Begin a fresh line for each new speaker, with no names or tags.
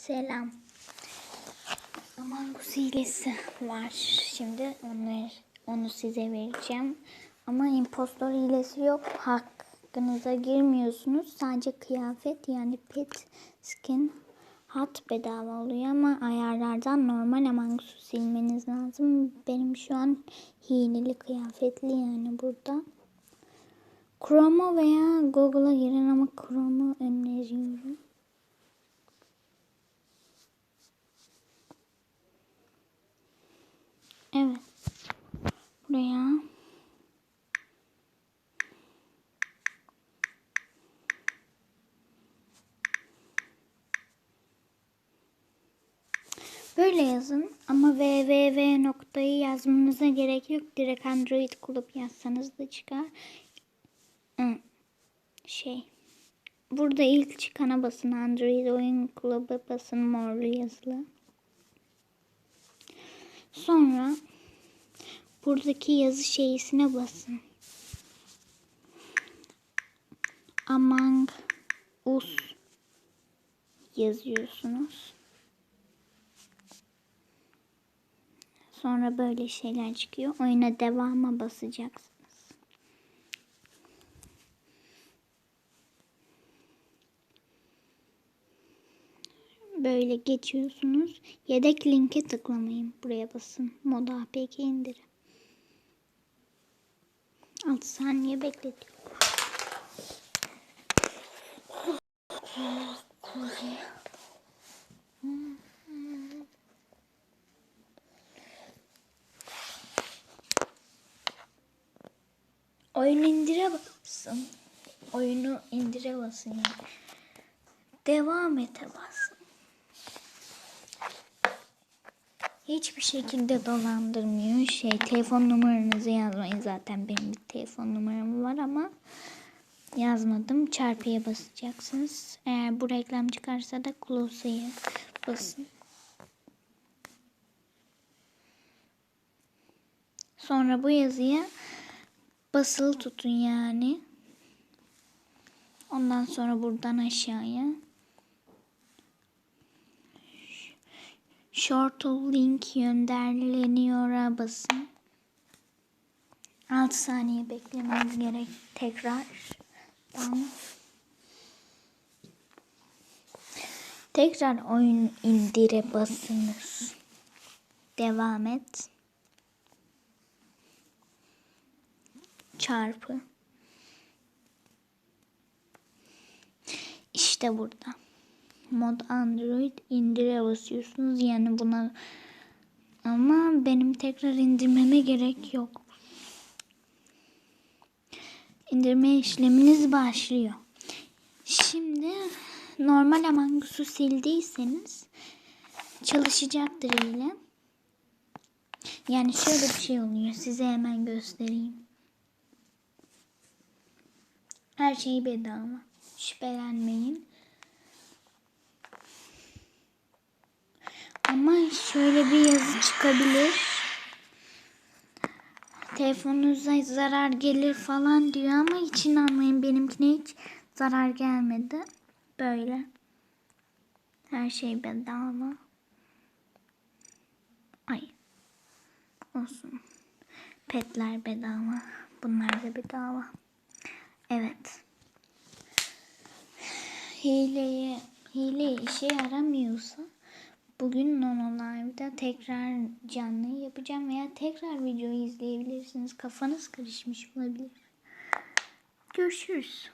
Selam. Us hilesi var. Şimdi onu, onu size vereceğim. Ama impostor hilesi yok. Hakkınıza girmiyorsunuz. Sadece kıyafet yani pet skin hat bedava oluyor ama ayarlardan normal Among Us'u silmeniz lazım. Benim şu an hileli kıyafetli yani burada. Chrome'a veya Google'a girin ama Chrome'u öneriyorum. Evet. Buraya. Böyle yazın ama www noktayı yazmanıza gerek yok. Direkt Android kulüp yazsanız da çıkar. Şey. Burada ilk çıkana basın. Android oyun kulübü basın morlu yazılı. Sonra buradaki yazı şeysine basın. Among Us yazıyorsunuz. Sonra böyle şeyler çıkıyor. Oyuna devama basacaksınız. Böyle geçiyorsunuz. Yedek linke tıklamayın. Buraya basın. Moda APK indirin. 6 saniye bekletiyor. Oyunu indire basın. Oyunu indire basın. Devam ete basın. Hiçbir şekilde dolandırmıyor. Şey telefon numaranızı yazmayın zaten benim bir telefon numaram var ama yazmadım. Çarpıya basacaksınız. Eğer bu reklam çıkarsa da close'ya basın. Sonra bu yazıya basılı tutun yani. Ondan sonra buradan aşağıya Short link gönderiliyor'a basın. 6 saniye beklemeniz gerek tekrar. Tamam. Tekrar oyun indire basınız. Devam et. Çarpı. İşte burada mod Android indire basıyorsunuz. Yani buna ama benim tekrar indirmeme gerek yok. İndirme işleminiz başlıyor. Şimdi normal Among Us'u sildiyseniz çalışacaktır ile. Yani şöyle bir şey oluyor. Size hemen göstereyim. Her şey bedava. Şüphelenmeyin. Ama şöyle bir yazı çıkabilir. Telefonunuza zarar gelir falan diyor ama hiç inanmayın benimkine hiç zarar gelmedi. Böyle. Her şey bedava. Ay. Olsun. Petler bedava. Bunlar da bedava. Evet. Hileye, hile işe yaramıyorsa Bugün Nono tekrar canlı yapacağım veya tekrar videoyu izleyebilirsiniz. Kafanız karışmış olabilir. Görüşürüz.